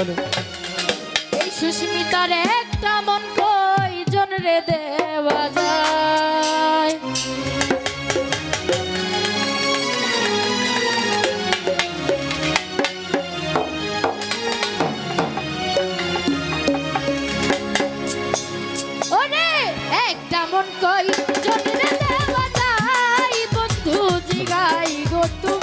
ঘর এই সুস্মিতার একটা মন রে দেওয়া যায়। একটা মন কই জন রে দেওয়া যায়। বন্ধু জিগাই গো তোমায়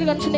తండ్రి రక్షణ